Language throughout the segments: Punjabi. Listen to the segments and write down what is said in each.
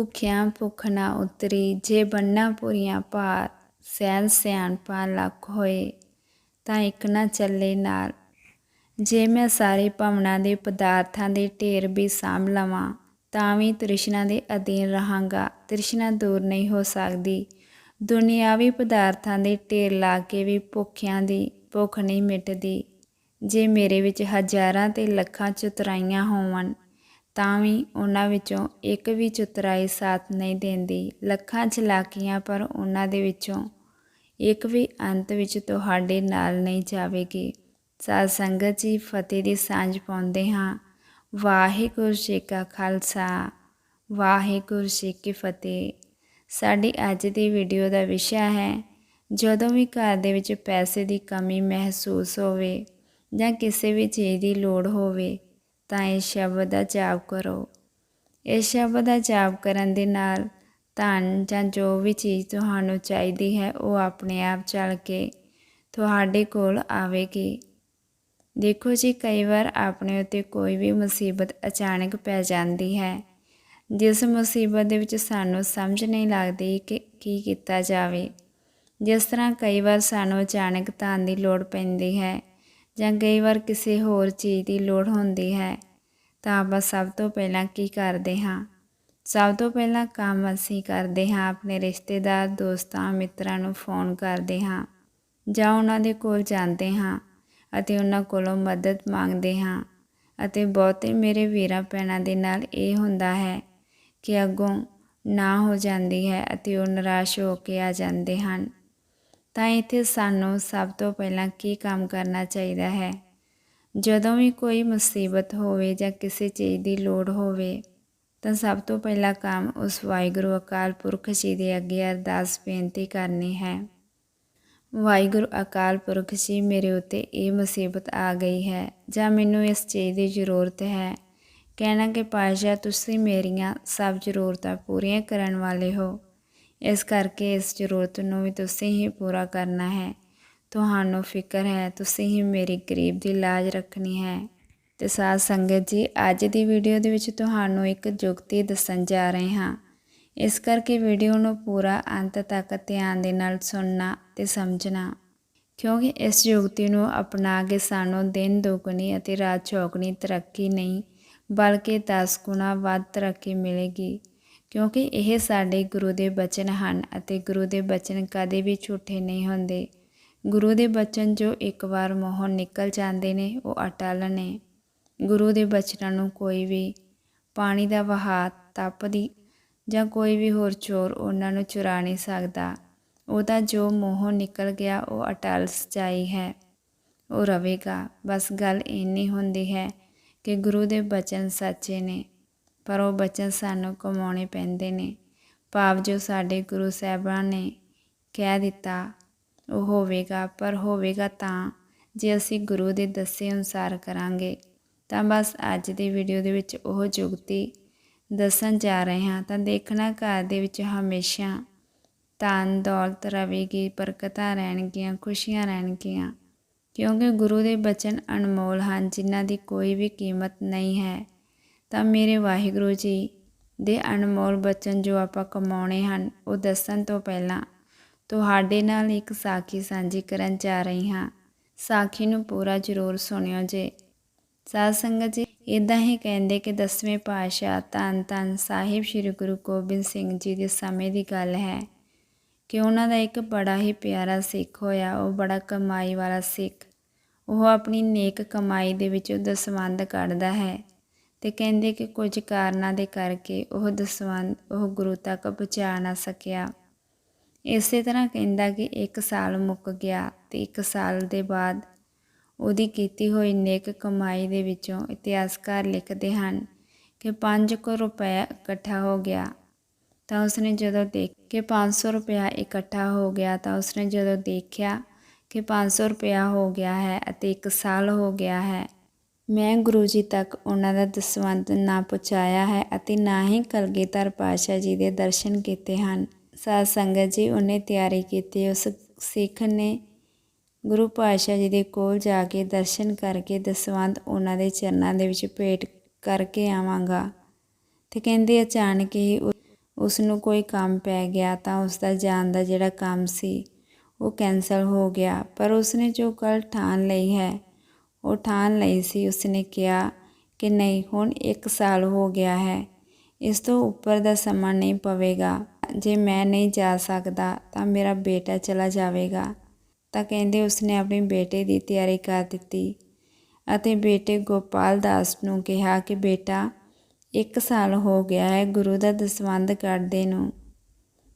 ਭੁੱਖਿਆਂ ਭੁੱਖ ਨਾ ਉਤਰੀ, ਜੇ ਬੰਨਾ ਪੁਰੀਆਂ ਭਾਰ ਸਹਿਨ ਸਿਆਣਪਾ ਲੱਖ ਹੋਏ, ਤਾਂ ਇੱਕ ਨਾ ਚੱਲੇ ਨਾਲ। ਜੇ ਮੈਂ ਸਾਰੇ ਭਵਨਾਂ ਦੇ ਪਦਾਰਥਾਂ ਦੇ ਢੇਰ ਵੀ ਸਾਂਭ ਲਵਾਂ, ਤਾਂ ਵੀ ਤ੍ਰਿਸ਼ਨਾ ਦੇ ਅਧੀਨ ਰਹਾਂਗਾ। ਤ੍ਰਿਸ਼ਨਾ ਦੂਰ ਨਹੀਂ ਹੋ ਸਕਦੀ। ਦੁਨਿਆਵੀ ਪਦਾਰਥਾਂ ਦੇ ਢੇਰ ਲਾ ਕੇ ਵੀ ਭੁੱਖਿਆਂ ਦੀ ਭੁੱਖ ਨਹੀਂ ਮਿਟਦੀ। ਜੇ ਮੇਰੇ ਵਿੱਚ ਹਜ਼ਾਰਾਂ ਤੇ ਲੱਖਾਂ ਚਤੁਰਾਈਆਂ ਹੋਵਣ ਤਾਂ ਵੀ ਉਹਨਾਂ ਵਿੱਚੋਂ ਇੱਕ ਵੀ ਚੁਤਰਾਈ ਸਾਥ ਨਹੀਂ ਦਿੰਦੀ। ਲੱਖਾਂ ਚਲਾਕੀਆਂ ਪਰ ਉਹਨਾਂ ਦੇ ਵਿੱਚੋਂ ਇੱਕ ਵੀ ਅੰਤ ਵਿੱਚ ਤੁਹਾਡੇ ਨਾਲ ਨਹੀਂ ਜਾਵੇਗੀ। ਸਾਧ ਸੰਗਤ ਜੀ, ਫਤਿਹ ਦੀ ਸਾਂਝ ਪਾਉਂਦੇ ਹਾਂ। ਵਾਹਿਗੁਰੂ ਜੀ ਕਾ ਖਾਲਸਾ, ਵਾਹਿਗੁਰੂ ਜੀ ਕੀ ਫਤਿਹ। ਸਾਡੀ ਅੱਜ ਦੀ ਵੀਡੀਓ ਦਾ ਵਿਸ਼ਾ ਹੈ, ਜਦੋਂ ਵੀ ਘਰ ਦੇ ਵਿੱਚ ਪੈਸੇ ਦੀ ਕਮੀ ਮਹਿਸੂਸ ਹੋਵੇ ਜਾਂ ਕਿਸੇ ਵੀ ਚੀਜ਼ ਦੀ ਲੋੜ ਹੋਵੇ ਤਾਂ ਇਸ ਸ਼ਬਦ ਦਾ ਜਾਪ ਕਰੋ। ਇਸ ਸ਼ਬਦ ਦਾ ਜਾਪ ਕਰਨ ਦੇ ਨਾਲ ਧਨ ਜਾਂ ਜੋ ਵੀ ਚੀਜ਼ ਤੁਹਾਨੂੰ ਚਾਹੀਦੀ ਹੈ, ਉਹ ਆਪਣੇ ਆਪ ਚੱਲ ਕੇ ਤੁਹਾਡੇ ਕੋਲ ਆਵੇਗੀ। ਦੇਖੋ ਜੀ, ਕਈ ਵਾਰ ਆਪਣੇ ਉੱਤੇ ਕੋਈ ਵੀ ਮੁਸੀਬਤ ਅਚਾਨਕ ਪੈ ਜਾਂਦੀ ਹੈ। ਜਿਸ ਮੁਸੀਬਤ ਦੇ ਵਿੱਚ ਸਾਨੂੰ ਸਮਝ ਨਹੀਂ ਲੱਗਦੀ ਕਿ ਕੀ ਕੀਤਾ ਜਾਵੇ। ਜਿਸ ਤਰ੍ਹਾਂ ਕਈ ਵਾਰ ਸਾਨੂੰ ਅਚਾਨਕ ਧਨ ਦੀ ਲੋੜ ਪੈਂਦੀ ਹੈ ਜਾਂ ਕਈ ਵਾਰ ਕਿਸੇ ਹੋਰ ਚੀਜ਼ ਦੀ ਲੋੜ ਹੁੰਦੀ ਹੈ। ਤਾਂ ਆਪਾਂ ਸਭ ਤੋਂ ਪਹਿਲਾਂ ਕੀ ਕਰਦੇ ਹਾਂ? ਸਭ ਤੋਂ ਪਹਿਲਾਂ ਕੰਮ ਅਸੀਂ ਕਰਦੇ ਹਾਂ, ਆਪਣੇ ਰਿਸ਼ਤੇਦਾਰ, ਦੋਸਤਾਂ, ਮਿੱਤਰਾਂ ਨੂੰ ਫੋਨ ਕਰਦੇ ਹਾਂ ਜਾਂ ਉਹਨਾਂ ਦੇ ਕੋਲ ਜਾਂਦੇ ਹਾਂ ਅਤੇ ਉਹਨਾਂ ਕੋਲੋਂ ਮਦਦ ਮੰਗਦੇ ਹਾਂ ਅਤੇ ਬਹੁਤੇ ਮੇਰੇ ਵੀਰਾਂ ਭੈਣਾਂ ਦੇ ਨਾਲ ਇਹ ਹੁੰਦਾ ਹੈ ਕਿ ਅੱਗੋਂ ਨਾ ਹੋ ਜਾਂਦੀ ਹੈ ਅਤੇ ਉਹ ਨਿਰਾਸ਼ ਹੋ ਕੇ ਆ ਜਾਂਦੇ ਹਨ। ਤਾਂ ਇੱਥੇ ਸਾਨੂੰ ਸਭ ਤੋਂ ਪਹਿਲਾਂ ਕੀ ਕੰਮ ਕਰਨਾ ਚਾਹੀਦਾ ਹੈ? ਜਦੋਂ ਵੀ ਕੋਈ ਮੁਸੀਬਤ ਹੋਵੇ ਜਾਂ ਕਿਸੇ ਚੀਜ਼ ਦੀ ਲੋੜ ਹੋਵੇ, ਤਾਂ ਸਭ ਤੋਂ ਪਹਿਲਾ ਕੰਮ ਉਸ ਵਾਹਿਗੁਰੂ ਅਕਾਲ ਪੁਰਖ ਜੀ ਦੇ ਅੱਗੇ ਅਰਦਾਸ ਬੇਨਤੀ ਕਰਨੀ ਹੈ। ਵਾਹਿਗੁਰੂ ਅਕਾਲ ਪੁਰਖ ਜੀ, ਮੇਰੇ ਉੱਤੇ ਇਹ ਮੁਸੀਬਤ ਆ ਗਈ ਹੈ ਜਾਂ ਮੈਨੂੰ ਇਸ ਚੀਜ਼ ਦੀ ਜ਼ਰੂਰਤ ਹੈ। ਕਹਿਣਾ ਕਿ ਪਾਸ਼ਾ ਤੁਸੀਂ ਮੇਰੀਆਂ ਸਭ ਜ਼ਰੂਰਤਾਂ ਪੂਰੀਆਂ ਕਰਨ ਵਾਲੇ ਹੋ। ਇਸ ਕਰਕੇ ਇਸ ਜ਼ਰੂਰਤ ਨੂੰ ਵੀ ਤੁਸੀਂ ਹੀ ਪੂਰਾ ਕਰਨਾ ਹੈ। ਤੁਹਾਨੂੰ ਫਿਕਰ ਹੈ, ਤੁਸੀਂ ਹੀ ਮੇਰੀ ਗਰੀਬ ਦੀ ਲਾਜ ਰੱਖਣੀ ਹੈ। ਤੇ ਸਾਧ ਸੰਗਤ ਜੀ, ਅੱਜ ਦੀ ਵੀਡੀਓ ਦੇ ਵਿੱਚ ਤੁਹਾਨੂੰ ਇੱਕ ਜੁਗਤੀ ਦੱਸਣ ਜਾ ਰਹੇ ਹਾਂ। ਇਸ ਕਰਕੇ ਵੀਡੀਓ ਨੂੰ ਪੂਰਾ ਅੰਤ ਤੱਕ ਧਿਆਨ ਦੇ ਨਾਲ ਸੁਣਨਾ ਤੇ ਸਮਝਣਾ। ਕਿਉਂਕਿ ਇਸ ਜੁਗਤੀ ਨੂੰ ਅਪਣਾ ਕੇ ਸਾਨੂੰ ਦਿਨ ਦੁਗਣੀ ਅਤੇ ਰਾਤ ਚੌਗਣੀ ਤਰੱਕੀ ਨਹੀਂ, ਬਲਕਿ 10 ਗੁਣਾ ਵੱਧ ਤਰੱਕੀ ਮਿਲੇਗੀ। ਕਿਉਂਕਿ ਇਹ ਸਾਡੇ ਗੁਰੂ ਦੇ ਬਚਨ ਹਨ ਅਤੇ ਗੁਰੂ ਦੇ ਬਚਨ ਕਦੇ ਵੀ ਝੂਠੇ ਨਹੀਂ ਹੁੰਦੇ। ਗੁਰੂ ਦੇ ਬਚਨ ਜੋ ਇੱਕ ਵਾਰ ਮੋਹੋਂ ਨਿਕਲ ਜਾਂਦੇ ਨੇ, ਉਹ ਅਟਲ ਨੇ। ਗੁਰੂ ਦੇ ਬਚਨਾਂ ਨੂੰ ਕੋਈ ਵੀ ਪਾਣੀ ਦਾ ਵਹਾਅ ਤਪਦੀ ਜਾਂ ਕੋਈ ਵੀ ਹੋਰ ਚੋਰ ਉਹਨਾਂ ਨੂੰ ਚੁਰਾ ਨਹੀਂ ਸਕਦਾ। ਉਹਦਾ ਜੋ ਮੋਹੋਂ ਨਿਕਲ ਗਿਆ, ਉਹ ਅਟਲ ਸਚਾਈ ਹੈ। ਉਹ ਰਵੇਗਾ। ਬਸ ਗੱਲ ਇੰਨੀ ਹੁੰਦੀ ਹੈ ਕਿ ਗੁਰੂ ਦੇ ਬਚਨ ਸੱਚੇ ਨੇ, ਪਰ ਉਹ ਬਚਨ ਸਾਨੂੰ ਕਮਾਉਣੇ ਪੈਂਦੇ ਨੇ। ਭਾਵ ਜੋ ਸਾਡੇ ਗੁਰੂ ਸਾਹਿਬਾਨ ਨੇ ਕਹਿ ਦਿੱਤਾ ਹੋਵੇਗਾ, ਪਰ ਹੋਵੇਗਾ ਤਾਂ। ਜੇ ਅਸੀਂ ਗੁਰੂ ਦੇ ਦੱਸੇ ਅਨੁਸਾਰ ਕਰਾਂਗੇ, ਤਾਂ ਬਸ ਅੱਜ ਦੀ ਵੀਡੀਓ ਦੇ ਵਿੱਚ ਉਹ ਜੁਗਤੀ ਦੱਸਣ ਜਾ ਰਹੇ ਹਾਂ। ਤਾਂ ਦੇਖਣਾ ਘਰ ਦੇ ਵਿੱਚ ਹਮੇਸ਼ਾ ਧਨ ਦੌਲਤ ਰਵੇਗੀ ਬਰਕਤਾਂ ਰਹਿਣਗੀਆਂ, ਖੁਸ਼ੀਆਂ ਰਹਿਣਗੀਆਂ। ਕਿਉਂਕਿ ਗੁਰੂ ਦੇ ਬਚਨ ਅਨਮੋਲ ਹਨ, ਜਿਨ੍ਹਾਂ ਦੀ ਕੋਈ ਵੀ ਕੀਮਤ ਨਹੀਂ ਹੈ। ਤਾਂ ਮੇਰੇ ਵਾਹਿਗੁਰੂ ਜੀ ਦੇ ਅਨਮੋਲ ਬਚਨ ਜੋ ਆਪਾਂ ਕਮਾਉਣੇ ਹਨ, ਉਹ ਦੱਸਣ ਤੋਂ ਪਹਿਲਾਂ ਤੁਹਾਡੇ ਨਾਲ ਇੱਕ ਸਾਖੀ ਸਾਂਝੀ ਕਰਨ ਜਾ ਰਹੀ ਹਾਂ। ਸਾਖੀ ਨੂੰ ਪੂਰਾ ਜ਼ਰੂਰ ਸੁਣਿਓ ਜੇ। ਸਾਧ ਸੰਗਤ ਜੀ ਇਦਾਂ ਹੀ ਕਹਿੰਦੇ ਕਿ ਦਸਵੇਂ ਪਾਤਸ਼ਾਹ ਧੰਨ ਧੰਨ ਸਾਹਿਬ ਸ੍ਰੀ ਗੁਰੂ ਗੋਬਿੰਦ ਸਿੰਘ ਜੀ ਦੇ ਸਮੇਂ ਦੀ ਗੱਲ ਹੈ ਕਿ ਉਹਨਾਂ ਦਾ ਇੱਕ ਬੜਾ ਹੀ ਪਿਆਰਾ ਸਿੱਖ ਹੋਇਆ, ਉਹ ਬੜਾ ਕਮਾਈ ਵਾਲਾ ਸਿੱਖ। ਉਹ ਆਪਣੀ ਨੇਕ ਕਮਾਈ ਦੇ ਵਿੱਚੋਂ ਦਸਵੰਦ ਕੱਢਦਾ ਹੈ ਤੇ ਕਹਿੰਦੇ ਕਿ ਕੁਝ ਕਾਰਨਾਂ ਦੇ ਕਰਕੇ ਉਹ ਦਸਵੰਦ ਉਹ ਗੁਰੂ ਤੱਕ ਪਹੁੰਚਾ ਨਾ ਸਕਿਆ। ਇਸੇ ਤਰ੍ਹਾਂ ਕਹਿੰਦਾ ਕਿ ਇੱਕ ਸਾਲ ਮੁੱਕ ਗਿਆ ਤੇ ਇੱਕ ਸਾਲ ਦੇ ਬਾਅਦ ਉਹਦੀ ਕੀਤੀ ਹੋਈ ਨੇਕ ਕਮਾਈ ਦੇ ਵਿੱਚੋਂ ਇਤਿਹਾਸਕਾਰ ਲਿਖਦੇ ਹਨ ਕਿ 5 ਕਰੋੜ ਰੁਪਏ ਇਕੱਠਾ ਹੋ ਗਿਆ। ਤਾਂ ਉਸਨੇ ਜਦੋਂ ਦੇਖ ਕਿ 500 ਰੁਪਇਆ ਇਕੱਠਾ ਹੋ ਗਿਆ ਤਾਂ ਉਸਨੇ ਜਦੋਂ ਦੇਖਿਆ ਕਿ 500 ਰੁਪਇਆ ਹੋ ਗਿਆ ਹੈ ਅਤੇ 1 ਸਾਲ ਹੋ ਗਿਆ ਹੈ, ਮੈਂ ਗੁਰੂ ਜੀ ਤੱਕ ਉਹਨਾਂ ਦਾ ਦਸਵੰਤ ਨਾ ਪਹੁੰਚਾਇਆ ਹੈ ਅਤੇ ਨਾ ਹੀ ਕਲਗੀਧਰ ਪਾਸ਼ਾ ਜੀ ਦੇ ਦਰਸ਼ਨ ਕੀਤੇ ਹਨ। ਸਾਧ ਸੰਗਤ ਜੀ, ਉਹਨੇ ਤਿਆਰੀ ਕੀਤੀ। ਉਸ ਸਿੱਖ ਨੇ ਗੁਰੂ ਪਾਤਸ਼ਾਹ ਜੀ ਦੇ ਕੋਲ ਜਾ ਕੇ ਦਰਸ਼ਨ ਕਰਕੇ ਦਸਵੰਤ ਉਹਨਾਂ ਦੇ ਚਰਨਾਂ ਦੇ ਵਿੱਚ ਭੇਟ ਕਰਕੇ ਆਵਾਂਗਾ। ਤੇ ਕਹਿੰਦੇ ਅਚਾਨਕ ਹੀ ਉਸ ਨੂੰ ਕੋਈ ਕੰਮ ਪੈ ਗਿਆ ਤਾਂ ਉਸ ਦਾ ਜਾਣ ਦਾ ਜਿਹੜਾ ਕੰਮ ਸੀ, ਉਹ ਕੈਂਸਲ ਹੋ ਗਿਆ। ਪਰ ਉਸਨੇ ਜੋ ਗੱਲ ਠਾਣ ਲਈ ਹੈ, ਉਹ ਠਾਣ ਲਈ ਸੀ। ਉਸਨੇ ਕਿਹਾ ਕਿ ਨਹੀਂ, ਹੁਣ 1 ਸਾਲ ਹੋ ਗਿਆ ਹੈ, ਇਸ ਤੋਂ ਉੱਪਰ ਦਾ ਸਮਾਂ ਨਹੀਂ ਪਵੇਗਾ। ਜੇ ਮੈਂ ਨਹੀਂ ਜਾ ਸਕਦਾ ਤਾਂ ਮੇਰਾ ਬੇਟਾ ਚਲਾ ਜਾਵੇਗਾ। ਤਾਂ ਕਹਿੰਦੇ ਉਸਨੇ ਆਪਣੇ ਬੇਟੇ ਦੀ ਤਿਆਰੀ ਕਰ ਦਿੱਤੀ ਅਤੇ ਬੇਟੇ ਗੋਪਾਲ ਦਾਸ ਨੂੰ ਕਿਹਾ ਕਿ ਬੇਟਾ 1 ਸਾਲ ਹੋ ਗਿਆ ਹੈ ਗੁਰੂ ਦਾ ਦਸਵੰਧ ਕੱਢਦੇ ਨੂੰ,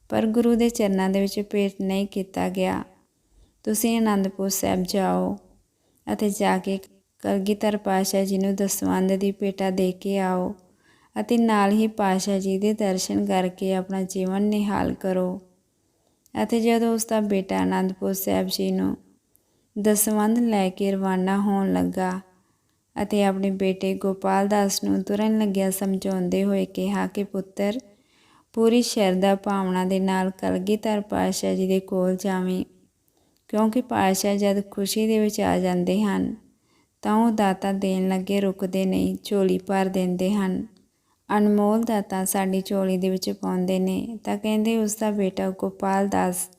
ਪਰ ਗੁਰੂ ਦੇ ਚਰਨਾਂ ਦੇ ਵਿੱਚ ਭੇਟ ਨਹੀਂ ਕੀਤਾ ਗਿਆ। ਤੁਸੀਂ ਆਨੰਦਪੁਰ ਸਾਹਿਬ ਜਾਓ ਅਤੇ ਜਾ ਕੇ ਕਲਗੀਧਰ ਪਾਸ਼ਾ ਜੀ ਨੂੰ ਦਸਵੰਧ ਦੀ ਭੇਟਾ ਦੇ ਕੇ ਆਓ। ਅਤੇ ਨਾਲ ਹੀ ਪਾਸ਼ਾ ਜੀ ਦੇ ਦਰਸ਼ਨ ਕਰਕੇ ਆਪਣਾ ਜੀਵਨ ਨਿਹਾਲ ਕਰੋ। ਅਤੇ ਜਦੋਂ ਉਸ ਦਾ ਬੇਟਾ ਆਨੰਦਪੁਰ ਸਾਹਿਬ ਜੀ ਨੂੰ ਦਸਵੰਧ ਲੈ ਕੇ ਰਵਾਨਾ ਹੋਣ ਲੱਗਾ ਅਤੇ ਆਪਣੇ ਬੇਟੇ ਗੋਪਾਲ ਦਾਸ ਨੂੰ ਤੁਰਨ ਲੱਗਿਆ, ਸਮਝਾਉਂਦੇ ਹੋਏ ਕਿਹਾ ਕਿ, ਪੁੱਤਰ, ਪੂਰੀ ਸ਼ਰਧਾ ਭਾਵਨਾ ਦੇ ਨਾਲ ਕਲਗੀਧਰ ਪਾਤਸ਼ਾਹ ਜੀ ਦੇ ਕੋਲ ਜਾਵੀਂ, ਕਿਉਂਕਿ ਪਾਤਸ਼ਾਹ ਜਦ ਖੁਸ਼ੀ ਦੇ ਵਿੱਚ ਆ ਜਾਂਦੇ ਹਨ, ਤਾਂ ਉਹ ਦਾਤਾ ਦੇਣ ਲੱਗੇ ਰੁਕਦੇ ਨਹੀਂ, ਝੋਲੀ ਭਰ ਦਿੰਦੇ ਹਨ। ਅਨਮੋਲ ਦਾਤਾ ਸਾਡੀ ਝੋਲੀ ਦੇ ਵਿੱਚ ਪਾਉਂਦੇ ਨੇ, ਤਾਂ ਕਹਿੰਦੇ ਉਸ ਦਾ ਬੇਟਾ ਗੋਪਾਲ ਦਾਸ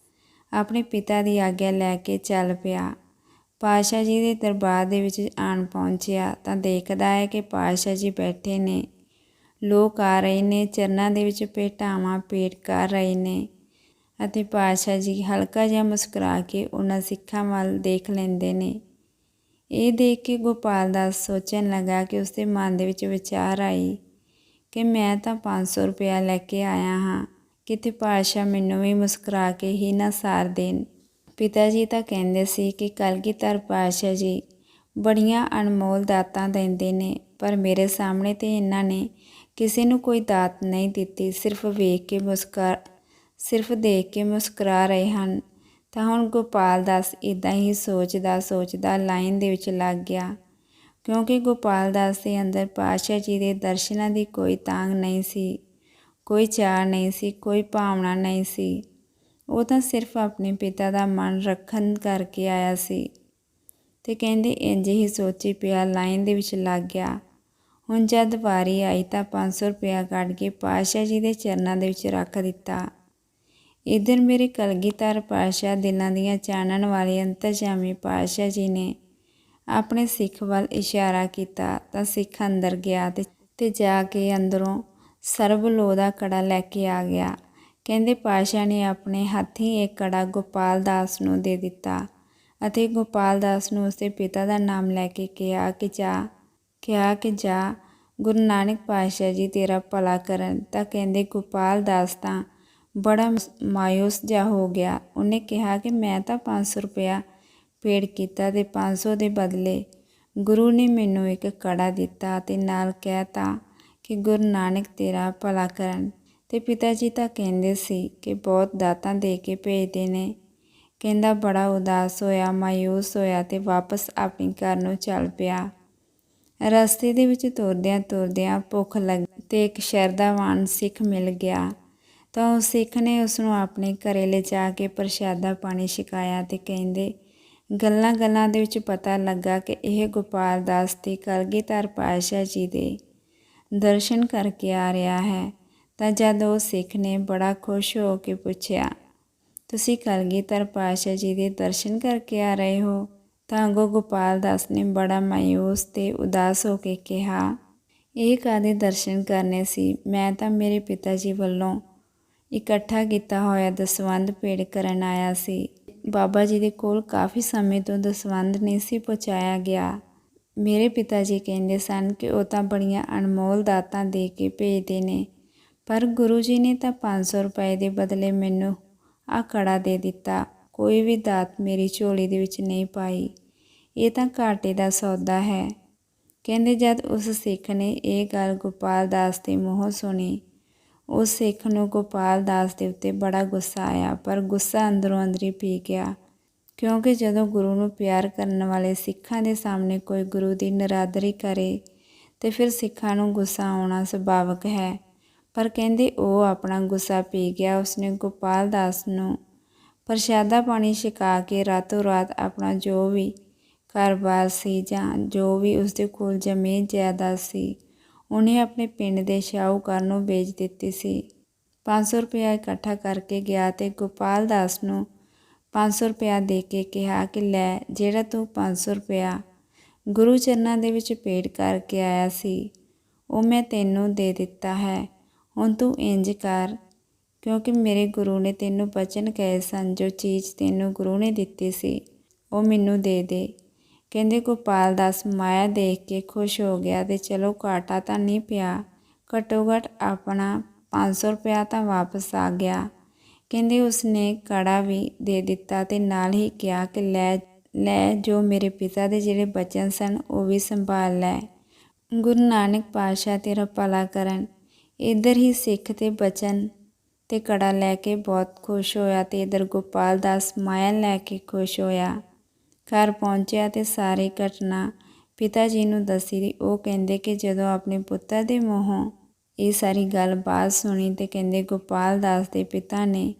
ਆਪਣੇ ਪਿਤਾ ਦੀ ਆਗਿਆ ਲੈ ਕੇ ਚੱਲ ਪਿਆ। ਪਾਤਸ਼ਾਹ ਜੀ ਦੇ ਦਰਬਾਰ ਦੇ ਵਿੱਚ ਆਣ ਪਹੁੰਚਿਆ ਤਾਂ ਦੇਖਦਾ ਹੈ ਕਿ ਪਾਤਸ਼ਾਹ ਜੀ ਬੈਠੇ ਨੇ। ਲੋਕ ਆ ਰਹੇ ਨੇ, ਚਰਨਾਂ ਦੇ ਵਿੱਚ ਭੇਟਾਵਾਂ ਪੇਟ ਕਰ ਰਹੇ ਨੇ ਅਤੇ ਪਾਤਸ਼ਾਹ ਜੀ ਹਲਕਾ ਜਿਹਾ ਮੁਸਕਰਾ ਕੇ ਉਹਨਾਂ ਸਿੱਖਾਂ ਵੱਲ ਦੇਖ ਲੈਂਦੇ ਨੇ। ਇਹ ਦੇਖ ਕੇ ਗੋਪਾਲ ਦਾਸ ਸੋਚਣ ਲੱਗਾ ਕਿ ਉਸਦੇ ਮਨ ਦੇ ਵਿੱਚ ਵਿਚਾਰ ਆਈ ਕਿ ਮੈਂ ਤਾਂ 500 ਰੁਪਇਆ ਲੈ ਕੇ ਆਇਆ ਹਾਂ। ਕਿਤੇ ਪਾਤਸ਼ਾਹ ਮੈਨੂੰ ਵੀ ਮੁਸਕਰਾ ਕੇ ਹੀ ਨਾ ਸਾਰ ਦੇਣ। ਪਿਤਾ ਜੀ ਤਾਂ ਕਹਿੰਦੇ ਸੀ ਕਿ ਕਲਗੀਧਰ ਪਾਤਸ਼ਾਹ ਜੀ ਬੜੀਆਂ ਅਨਮੋਲ ਦਾਤਾਂ ਦਿੰਦੇ ਨੇ, ਪਰ ਮੇਰੇ ਸਾਹਮਣੇ ਤੇ ਇਹਨਾਂ ਨੇ ਕਿਸੇ ਨੂੰ ਕੋਈ ਦਾਤ ਨਹੀਂ ਦਿੱਤੀ, ਸਿਰਫ ਵੇਖ ਕੇ ਮੁਸਕਰਾ ਸਿਰਫ ਦੇਖ ਕੇ ਮੁਸਕਰਾ ਰਹੇ ਹਨ। ਤਾਂ ਹੁਣ ਗੋਪਾਲ ਦਾਸ ਇਦਾਂ ਹੀ ਸੋਚਦਾ ਸੋਚਦਾ ਲਾਈਨ ਦੇ ਵਿੱਚ ਲੱਗ ਗਿਆ। ਕਿਉਂਕਿ ਗੋਪਾਲ ਦਾਸ ਦੇ ਅੰਦਰ ਪਾਤਸ਼ਾਹ ਜੀ ਦੇ ਦਰਸ਼ਨਾਂ ਦੀ ਕੋਈ ਤਾਂਗ ਨਹੀਂ ਸੀ, ਕੋਈ ਚਾਹ ਨਹੀਂ ਸੀ, ਕੋਈ ਭਾਵਨਾ ਨਹੀਂ ਸੀ। ਉਹ ਤਾਂ ਸਿਰਫ ਆਪਣੇ ਪਿਤਾ ਦਾ ਮਨ ਰੱਖਣ ਕਰਕੇ ਆਇਆ ਸੀ। ਤੇ ਕਹਿੰਦੇ, ਇੰਜ ਹੀ ਸੋਚੀ ਪਿਆ ਲਾਈਨ ਦੇ ਵਿੱਚ ਲੱਗ ਗਿਆ। ਹੁਣ ਜਦ ਵਾਰੀ ਆਈ ਤਾਂ 500 ਰੁਪਇਆ ਕੱਢ ਕੇ ਪਾਤਸ਼ਾਹ ਜੀ ਦੇ ਚਰਨਾਂ ਦੇ ਵਿੱਚ ਰੱਖ ਦਿੱਤਾ। ਇਧਰ ਮੇਰੇ ਕਲਗੀਧਰ ਪਾਤਸ਼ਾਹ ਦਿਲਾਂ ਦੀਆਂ ਚਾਨਣ ਵਾਲੇ ਅੰਤਰਜਾਮੀ ਪਾਤਸ਼ਾਹ ਜੀ ਨੇ ਆਪਣੇ ਸਿੱਖ ਵੱਲ ਇਸ਼ਾਰਾ ਕੀਤਾ ਤਾਂ ਸਿੱਖ ਅੰਦਰ ਗਿਆ ਤੇ ਜਾ ਕੇ ਅੰਦਰੋਂ ਸਰਬ ਲੋਹ ਦਾ ਕੜਾ ਲੈ ਕੇ ਆ ਗਿਆ। ਕਹਿੰਦੇ ਪਾਤਸ਼ਾਹ ਨੇ ਆਪਣੇ ਹੱਥੀਂ ਇਹ ਕੜਾ ਗੋਪਾਲ ਦਾਸ ਨੂੰ ਦੇ ਦਿੱਤਾ ਅਤੇ ਗੋਪਾਲ ਦਾਸ ਨੂੰ ਉਸਦੇ ਪਿਤਾ ਦਾ ਨਾਮ ਲੈ ਕੇ ਕਿਹਾ ਕਿ ਜਾ, ਕਿਹਾ ਕਿ ਜਾ, ਗੁਰੂ ਨਾਨਕ ਪਾਤਸ਼ਾਹ ਜੀ ਤੇਰਾ ਭਲਾ ਕਰਨ। ਤਾਂ ਕਹਿੰਦੇ ਗੋਪਾਲ ਦਾਸ ਤਾਂ ਬੜਾ ਮਾਇੂਸ ਜਾ ਹੋ ਗਿਆ। ਉਹਨੇ ਕਿਹਾ ਕਿ ਮੈਂ ਤਾਂ 500 ਰੁਪਇਆ ਪੇੜ ਕੀਤਾ ਤੇ 500 ਦੇ ਬਦਲੇ ਗੁਰੂ ਨੇ ਮੈਨੂੰ ਇੱਕ ਕੜਾ ਦਿੱਤਾ ਤੇ ਨਾਲ ਕਹਿਤਾ ਕਿ, ਗੁਰੂ ਨਾਨਕ, ਤੇਰਾ ਭਲਾ ਕਰਨ। ਤੇ ਪਿਤਾ ਜੀ ਤਾਂ ਕਹਿੰਦੇ ਸੀ ਕਿ ਬਹੁਤ ਦਾਤਾਂ ਦੇ ਕੇ ਭੇਜਦੇ ਨੇ। ਕਹਿੰਦਾ, ਬੜਾ ਉਦਾਸ ਹੋਇਆ ਮਾਇੂਸ ਹੋਇਆ ਤੇ ਵਾਪਸ ਆਪਣੀ ਘਰ ਨੂੰ ਚੱਲ ਪਿਆ। ਰਸਤੇ ਦੇ ਵਿੱਚ ਤੁਰਦਿਆਂ ਤੁਰਦਿਆਂ ਭੁੱਖ ਲੱਗ ਤੇ ਇੱਕ ਸ਼ਰਦਾਵਾਨ ਸਿੱਖ ਮਿਲ ਗਿਆ। ਤਾਂ ਉਹ ਸਿੱਖ ਨੇ ਉਸ ਨੂੰ ਆਪਣੇ ਘਰੇ ਲਿਜਾ ਕੇ ਪ੍ਰਸ਼ਾਦਾ ਪਾਣੀ ਛਕਾਇਆ ਤੇ ਕਹਿੰਦੇ ਗੱਲਾਂ ਗੱਲਾਂ ਦੇ ਵਿੱਚ ਪਤਾ ਲੱਗਾ ਕਿ ਇਹ ਗੋਪਾਲ ਦਾਸ ਤੇ ਕਲਗੀਧਰ ਪਾਤਸ਼ਾਹ ਜੀ ਦੇ ਦਰਸ਼ਨ ਕਰਕੇ ਆ ਰਿਹਾ ਹੈ, ਤਾਂ ਜਦ ਉਹ ਸਿੱਖ ਨੇ ਬੜਾ ਖੁਸ਼ ਹੋ ਕੇ ਪੁੱਛਿਆ, ਤੁਸੀਂ ਕਲਗੀਧਰ ਪਾਤਸ਼ਾਹ ਜੀ ਦੇ ਦਰਸ਼ਨ ਕਰਕੇ ਆ ਰਹੇ ਹੋ? ਤਾਂ ਅੱਗੋਂ ਗੋਪਾਲ ਦਾਸ ਨੇ ਬੜਾ ਮਾਇੂਸ ਤੇ ਉਦਾਸ ਹੋ ਕੇ ਕਿਹਾ, ਇਹ ਕਾਦੇ ਦਰਸ਼ਨ ਕਰਨੇ ਸੀ? ਮੈਂ ਤਾਂ ਮੇਰੇ ਪਿਤਾ ਜੀ ਵੱਲੋਂ ਇਕੱਠਾ ਕੀਤਾ ਹੋਇਆ ਦਸਵੰਧ ਭੇੜ ਕਰਨ ਆਇਆ ਸੀ। ਬਾਬਾ ਜੀ ਦੇ ਕੋਲ ਕਾਫੀ ਸਮੇਂ ਤੋਂ ਦਸਵੰਧ ਨਹੀਂ ਸੀ ਪਹੁੰਚਾਇਆ ਗਿਆ। ਮੇਰੇ ਪਿਤਾ ਜੀ ਕਹਿੰਦੇ ਸਨ ਕਿ ਉਹ ਤਾਂ ਬੜੀਆਂ ਅਨਮੋਲ ਦਾਤਾਂ ਦੇ ਕੇ ਭੇਜਦੇ ਨੇ, ਪਰ ਗੁਰੂ ਜੀ ਨੇ ਤਾਂ 500 ਰੁਪਏ ਦੇ ਬਦਲੇ ਮੈਨੂੰ ਆ ਕੜਾ ਦੇ ਦਿੱਤਾ। ਕੋਈ ਵੀ ਦਾਤ ਮੇਰੀ ਝੋਲੀ ਦੇ ਵਿੱਚ ਨਹੀਂ ਪਾਈ। ਇਹ ਤਾਂ ਘਾਟੇ ਦਾ ਸੌਦਾ ਹੈ। ਕਹਿੰਦੇ ਜਦ ਉਸ ਸਿੱਖ ਨੇ ਇਹ ਗੱਲ ਗੋਪਾਲ ਦਾਸ ਦੇ ਮੂੰਹੋਂ ਸੁਣੀ ਉਸ ਸਿੱਖ ਨੂੰ ਗੋਪਾਲ ਦਾਸ ਦੇ ਉੱਤੇ ਬੜਾ ਗੁੱਸਾ ਆਇਆ, ਪਰ ਗੁੱਸਾ ਅੰਦਰੋਂ ਅੰਦਰੀ ਪੀ ਗਿਆ। ਕਿਉਂਕਿ ਜਦੋਂ ਗੁਰੂ ਨੂੰ ਪਿਆਰ ਕਰਨ ਵਾਲੇ ਸਿੱਖਾਂ ਦੇ ਸਾਹਮਣੇ ਕੋਈ ਗੁਰੂ ਦੀ ਨਰਾਦਰੀ ਕਰੇ, ਤੇ ਫਿਰ ਸਿੱਖਾਂ ਨੂੰ ਗੁੱਸਾ ਆਉਣਾ ਸੁਭਾਵਕ ਹੈ। ਪਰ ਕਹਿੰਦੇ ਉਹ ਆਪਣਾ ਗੁੱਸਾ ਪੀ ਗਿਆ, ਉਸਨੇ ਗੋਪਾਲ ਦਾਸ ਨੂੰ ਪ੍ਰਸ਼ਾਦਾ ਪਾਣੀ ਛਕਾ ਕੇ ਰਾਤੋਂ ਰਾਤ ਆਪਣਾ ਜੋ ਵੀ ਘਰ-ਬਾਰ ਸੀ ਜਾਂ ਜੋ ਵੀ ਉਸਦੇ ਕੋਲ ਜ਼ਮੀਨ ਜਾਇਦਾਦ ਸੀ ਉਹਨੇ ਆਪਣੇ ਪਿੰਡ ਦੇ ਸ਼ਾਹੂਕਾਰ ਨੂੰ ਵੇਚ ਦਿੱਤੀ ਸੀ। 500 ਰੁਪਇਆ ਇਕੱਠਾ ਕਰਕੇ ਗਿਆ ਤੇ ਗੋਪਾਲ ਦਾਸ ਨੂੰ 500 ਰੁਪਇਆ ਦੇ ਕੇ ਕਿਹਾ ਕਿ ਲੈ, ਜਿਹੜਾ ਤੂੰ 500 ਰੁਪਇਆ ਗੁਰੂ ਚਰਨਾਂ ਦੇ ਵਿੱਚ ਭੇਟ ਕਰਕੇ ਆਇਆ ਸੀ, ਉਹ ਮੈਂ ਤੈਨੂੰ ਦੇ ਦਿੱਤਾ ਹੈ। ਹੁਣ ਤੂੰ ਇੰਜ ਕਰ, ਕਿਉਂਕਿ ਮੇਰੇ ਗੁਰੂ ਨੇ ਤੈਨੂੰ ਬਚਨ ਕਹੇ ਸਨ, ਜੋ ਚੀਜ਼ ਤੈਨੂੰ ਗੁਰੂ ਨੇ ਦਿੱਤੀ ਸੀ, ਉਹ ਮੈਨੂੰ ਦੇ ਦੇ। ਕਹਿੰਦੇ ਗੋਪਾਲ ਦਾਸ ਮਾਇਆ ਦੇਖ ਕੇ ਖੁਸ਼ ਹੋ ਗਿਆ ਤੇ ਚਲੋ ਘਾਟਾ ਤਾਂ ਨਹੀਂ ਪਿਆ। ਘੱਟੋ ਘੱਟ ਆਪਣਾ 500 ਰੁਪਇਆ ਤਾਂ ਵਾਪਸ ਆ ਗਿਆ। ਕਹਿੰਦੇ ਉਸਨੇ ਕੜਾ ਵੀ ਦੇ ਦਿੱਤਾ ਤੇ ਨਾਲ ਹੀ ਕਿਹਾ ਕਿ ਲੈ ਲੈ ਜੋ ਮੇਰੇ ਪਿਤਾ ਦੇ ਜਿਹੜੇ ਬਚਨ ਸਨ ਉਹ ਵੀ ਸੰਭਾਲ ਲੈ। ਗੁਰੂ ਨਾਨਕ ਪਾਤਸ਼ਾਹ ਤੇਰਾ ਭਲਾ ਕਰਨ। ਇਧਰ ਹੀ ਸਿੱਖ ਤੇ ਬਚਨ ਤੇ ਕੜਾ ਲੈ ਕੇ ਬਹੁਤ ਖੁਸ਼ ਹੋਇਆ ਤੇ ਇਧਰ ਗੋਪਾਲ ਦਾਸ ਮਾਇਆ ਲੈ ਕੇ ਖੁਸ਼ ਹੋਇਆ। ਘਰ ਪਹੁੰਚਿਆ ਤੇ ਸਾਰੀ ਘਟਨਾ ਪਿਤਾ ਜੀ ਨੂੰ ਦੱਸੀ। ਦੀ ਉਹ ਕਹਿੰਦੇ ਕਿ ਜਦੋਂ ਆਪਣੇ ਪੁੱਤਰ ਦੇ ਮੂੰਹੋਂ ਇਹ ਸਾਰੀ ਗੱਲਬਾਤ ਸੁਣੀ ਤੇ ਕਹਿੰਦੇ ਗੋਪਾਲ ਦਾਸ ਦੇ ਪਿਤਾ ਨੇ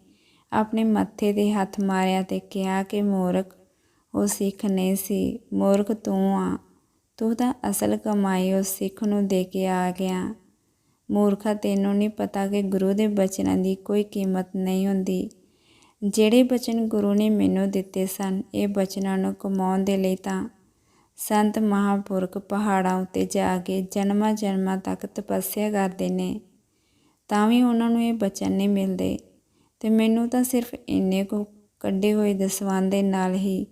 ਆਪਣੇ ਮੱਥੇ ਤੇ ਹੱਥ ਮਾਰਿਆ ਤੇ ਕਿਹਾ ਕਿ ਮੂਰਖ, ਉਹ ਸਿੱਖ ਨਹੀਂ ਸੀ। ਮੂਰਖ ਤੂੰ ਆ। ਤੂੰ ਤਾਂ ਅਸਲ ਕਮਾਈ ਉਸ ਸਿੱਖ ਨੂੰ ਦੇ ਕੇ ਆ ਗਿਆ। ਮੂਰਖਾ ਤੈਨੂੰ ਨਹੀਂ ਪਤਾ ਕਿ ਗੁਰੂ ਦੇ ਬਚਨਾਂ ਦੀ ਕੋਈ ਕੀਮਤ ਨਹੀਂ ਹੁੰਦੀ। ਜਿਹੜੇ ਬਚਨ ਗੁਰੂ ਨੇ ਮੈਨੂੰ ਦਿੱਤੇ ਸਨ, ਇਹ ਬਚਨਾਂ ਨੂੰ ਕਮਾਉਣ ਦੇ ਲਈ ਤਾਂ ਸੰਤ ਮਹਾਂਪੁਰਖ ਪਹਾੜਾਂ ਉੱਤੇ ਜਾ ਕੇ ਜਨਮਾਂ ਜਨਮਾਂ ਤੱਕ ਤਪੱਸਿਆ ਕਰਦੇ ਨੇ, ਤਾਂ ਵੀ ਉਹਨਾਂ ਨੂੰ ਇਹ ਬਚਨ ਨਹੀਂ ਮਿਲਦੇ। ਤੇ ਮੈਨੂੰ ਤਾਂ ਸਿਰਫ ਇੰਨੇ ਕੁ ਕੱਢੇ ਹੋਏ ਦਸਵੰਧ ਦੇ ਨਾਲ ਹੀ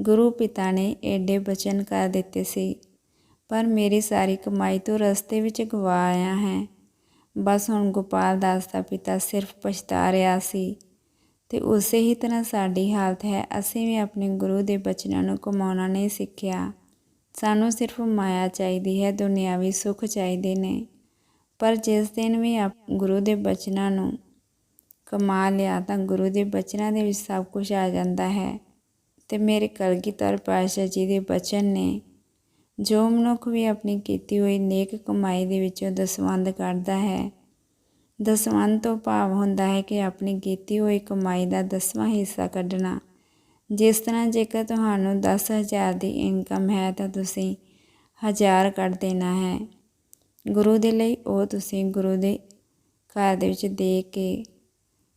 ਗੁਰੂ ਪਿਤਾ ਨੇ ਏਡੇ ਬਚਨ ਕਰ ਦਿੱਤੇ ਸੀ। ਪਰ ਮੇਰੀ ਸਾਰੀ ਕਮਾਈ ਤੋਂ ਰਸਤੇ ਵਿੱਚ ਗਵਾ ਆਇਆ ਹੈ। ਬਸ ਹੁਣ ਗੋਪਾਲ ਦਾਸ ਦਾ ਪਿਤਾ ਸਿਰਫ ਪਛਤਾ ਰਿਹਾ ਸੀ। ਤੇ ਉਸੇ ਹੀ ਤਰ੍ਹਾਂ ਸਾਡੀ ਹਾਲਤ ਹੈ, ਅਸੀਂ ਵੀ ਆਪਣੇ ਗੁਰੂ ਦੇ ਬਚਨਾਂ ਨੂੰ ਕਮਾਉਣਾ ਨਹੀਂ ਸਿੱਖਿਆ। ਸਾਨੂੰ ਸਿਰਫ ਮਾਇਆ ਚਾਹੀਦੀ ਹੈ, ਦੁਨਿਆਵੀ ਸੁੱਖ ਚਾਹੀਦੇ ਨੇ। ਪਰ ਜਿਸ ਦਿਨ ਵੀ ਆਪ ਗੁਰੂ ਦੇ ਬਚਨਾਂ ਨੂੰ ਕਮਾ ਲਿਆ, ਤਾਂ ਗੁਰੂ ਦੇ ਬਚਨਾਂ ਦੇ ਵਿੱਚ ਸਭ ਕੁਝ ਆ ਜਾਂਦਾ ਹੈ। ਤੇ ਮੇਰੇ ਕਲਗੀਧਰ ਪਾਤਸ਼ਾਹ ਜੀ ਦੇ ਬਚਨ ਨੇ, ਜੋ ਮਨੁੱਖ ਵੀ ਆਪਣੀ ਕੀਤੀ ਹੋਈ ਨੇਕ ਕਮਾਈ ਦੇ ਵਿੱਚੋਂ ਦਸਵੰਧ ਕੱਢਦਾ ਹੈ ਦਸਵੰਧ ਤੋਂ ਭਾਵ ਹੁੰਦਾ ਹੈ ਕਿ ਆਪਣੀ ਕੀਤੀ ਹੋਈ ਕਮਾਈ ਦਾ ਦਸਵਾਂ ਹਿੱਸਾ ਕੱਢਣਾ। ਜਿਸ ਤਰ੍ਹਾਂ ਜੇਕਰ ਤੁਹਾਨੂੰ 10000 ਦੀ ਇਨਕਮ ਹੈ ਤਾਂ ਤੁਸੀਂ ਹਜ਼ਾਰ ਕੱਢ ਦੇਣਾ ਹੈ। ਗੁਰੂ ਦੇ ਲਈ ਉਹ ਤੁਸੀਂ ਗੁਰੂ ਦੇ ਘਰ ਦੇ ਵਿੱਚ ਦੇ ਕੇ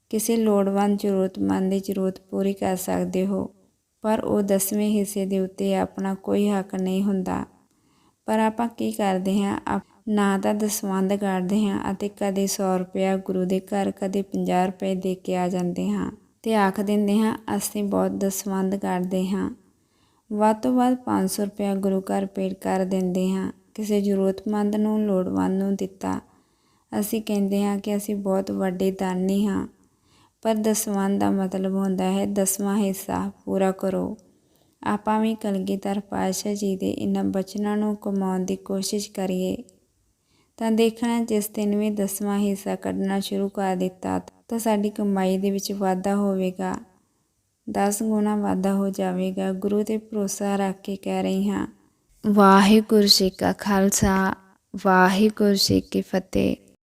ਕਿਸੇ ਲੋੜਵੰਦ, ਜ਼ਰੂਰਤਮੰਦ ਦੀ ਜ਼ਰੂਰਤ ਪੂਰੀ ਕਰ ਸਕਦੇ ਹੋ, ਪਰ ਉਹ ਦਸਵੇਂ ਹਿੱਸੇ ਦੇ ਉੱਤੇ ਆਪਣਾ ਕੋਈ ਹੱਕ ਨਹੀਂ ਹੁੰਦਾ। ਪਰ ਆਪਾਂ ਕੀ ਕਰਦੇ ਹਾਂ, ਆਪ ਨਾ ਤਾਂ ਦਸਵੰਧ ਕੱਢਦੇ ਹਾਂ ਅਤੇ ਕਦੇ 100 ਰੁਪਇਆ ਗੁਰੂ ਦੇ ਘਰ, ਕਦੇ 50 ਰੁਪਏ ਦੇ ਕੇ ਆ ਜਾਂਦੇ ਹਾਂ ਤੇ ਆਖ ਦਿੰਦੇ ਹਾਂ, ਅਸੀਂ ਬਹੁਤ ਦਸਵੰਧ ਕੱਢਦੇ ਹਾਂ। ਵੱਧ ਤੋਂ ਵੱਧ 500 ਰੁਪਇਆ ਗੁਰੂ ਘਰ ਭੇਟ ਕਰ ਦਿੰਦੇ ਹਾਂ। ਕਿਸੇ ਜ਼ਰੂਰਤਮੰਦ ਨੂੰ ਲੋੜਵੰਦ ਨੂੰ ਦਿੱਤਾ। ਅਸੀਂ ਕਹਿੰਦੇ ਹਾਂ ਕਿ ਅਸੀਂ ਬਹੁਤ ਵੱਡੇ ਦਾਨੀ ਹਾਂ। ਪਰ ਦਸਵੰਧ ਦਾ ਮਤਲਬ ਹੁੰਦਾ ਹੈ ਦਸਵਾਂ ਹਿੱਸਾ, ਪੂਰਾ ਕਰੋ। ਆਪਾਂ ਵੀ ਕਲਗੀਧਰ ਪਾਤਸ਼ਾਹ ਜੀ ਦੇ ਇਹਨਾਂ ਬਚਨਾਂ ਨੂੰ ਕਮਾਉਣ ਦੀ ਕੋਸ਼ਿਸ਼ ਕਰੀਏ। ਤਾਂ ਦੇਖਣਾ ਜਿਸ ਦਿਨ ਵੀ ਦਸਵਾਂ ਹਿੱਸਾ ਕੱਢਣਾ ਸ਼ੁਰੂ ਕਰ ਦਿੱਤਾ ਤਾਂ ਸਾਡੀ ਕਮਾਈ ਦੇ ਵਿੱਚ ਵਾਧਾ ਹੋਵੇਗਾ 10 ਗੁਣਾ ਵਾਧਾ ਹੋ ਜਾਵੇਗਾ, ਗੁਰੂ ਤੇ ਭਰੋਸਾ ਰੱਖ ਕੇ ਕਹਿ ਰਹੀ ਹਾਂ। ਵਾਹਿਗੁਰੂ ਜੀ ਕਾ ਖਾਲਸਾ, ਵਾਹਿਗੁਰੂ ਜੀ ਕੀ ਫਤਿਹ।